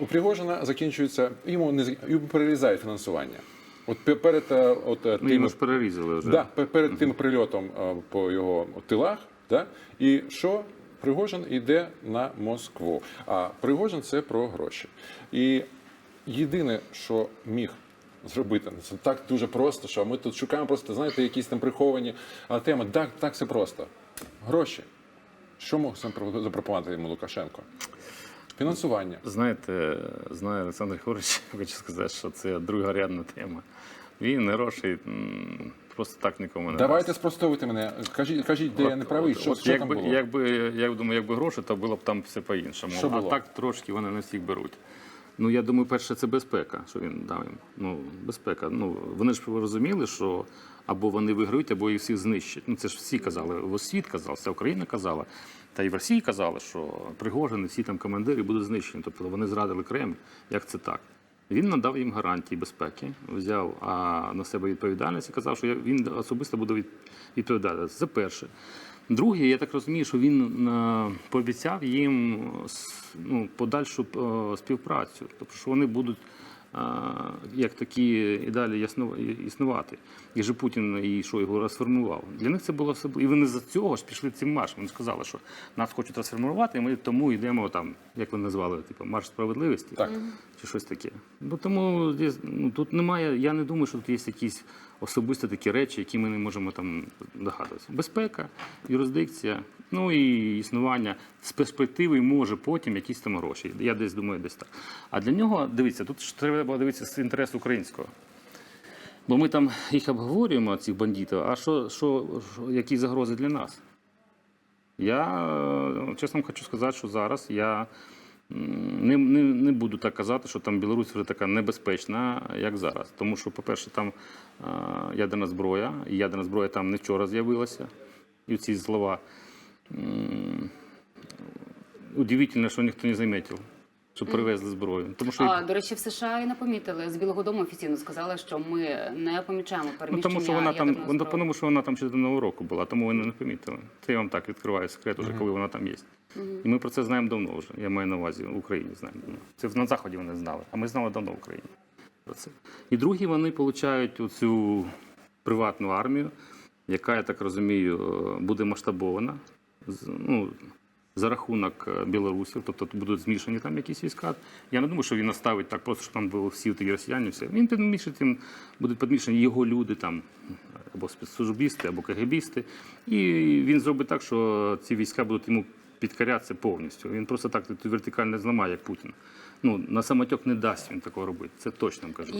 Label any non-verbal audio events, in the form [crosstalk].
у Пригожина закінчується, йому не йому перерізають фінансування. От перед е, от, е, Ну, тим, ж перерізали вже. да, пе- перед тим прильотом е, по його тилах, да, і що? Пригожин йде на Москву. А Пригожин це про гроші. І єдине, що міг зробити, це так дуже просто, що ми тут шукаємо просто, знаєте, якісь там приховані теми. Так, так все просто. Гроші. Що мог сам про- запропонувати йому Лукашенко? Фінансування. Знаєте, знаю Олександр Григорович, [laughs] хочу сказати, що це другорядна тема. Він грошей просто так нікому не Давайте дасть. спростовуйте мене. Кажіть, кажіть де я не правий, що, От що якби, там було? Якби, я думаю, якби гроші, то було б там все по-іншому. А так трошки вони не всіх беруть. Ну, я думаю, перше, це безпека, що він дав їм. Ну, безпека. Ну, вони ж розуміли, що або вони виграють, або їх всіх знищать. Ну, це ж всі казали. Весь світ казав, вся Україна казала. Та й в Росії казали, що Пригожин і всі там командири будуть знищені. Тобто вони зрадили Кремль. Як це так? Він надав їм гарантії безпеки, взяв а, на себе відповідальність і казав, що я- він особисто буде від- відповідати. Це перше. Друге, я так розумію, що він е, пообіцяв їм е, ну, подальшу е, співпрацю, тобто що вони будуть як такі і далі існувати. І же Путін і що його розформував. Для них це було особливо. І вони за цього ж пішли цим маршем. Вони сказали, що нас хочуть розформувати, і ми тому йдемо там, як ви назвали, типу, марш справедливості Так. чи щось таке. Ну тому здесь, ну, тут немає. Я не думаю, що тут є якісь особисті такі речі, які ми не можемо там догадуватися. Безпека, юрисдикція, ну і існування з перспективи може потім якісь там гроші. Я десь думаю, десь так. А для нього дивіться, тут треба дивитися з інтересу українського. Бо ми там їх обговорюємо, цих бандитів, а що, що, які загрози для нас? Я е, чесно хочу сказати, що зараз я не, не, не буду так казати, що там Білорусь вже така небезпечна, як зараз. Тому що, по-перше, там ядерна зброя, і ядерна зброя там не вчора з'явилася. І ці слова. Удивительно, що ніхто не замітив, що привезли зброю. Тому що А, до речі, в США і не помітили. З Білого Дому офіційно сказали, що ми не помічаємо Ну, переміщення тому що вона там, вона, тому що вона там ще до нового року була, тому ви не помітили. Це я вам так відкриваю секрет, уже коли вона там є. І ми про це знаємо давно вже. Я маю на увазі в Україні знаємо давно. Це на заході вони знали, а ми знали давно в Україні. Про це. І другі вони отримують оцю приватну армію, яка, я так розумію, е, буде масштабована. Ну, за рахунок е, білорусів, тобто тут будуть змішані там якісь війська. Я не думаю, що він наставить так, просто щоб там були всі такі росіяни. Все. Він підмішить, їм будуть підмішані його люди там, або спецслужбісти, або КГБісти. І він зробить так, що ці війська будуть йому підкорятися повністю. Він просто так вертикально зламає, як Путін. Ну, на самотек не дасть він такого робити. Це точно кажу.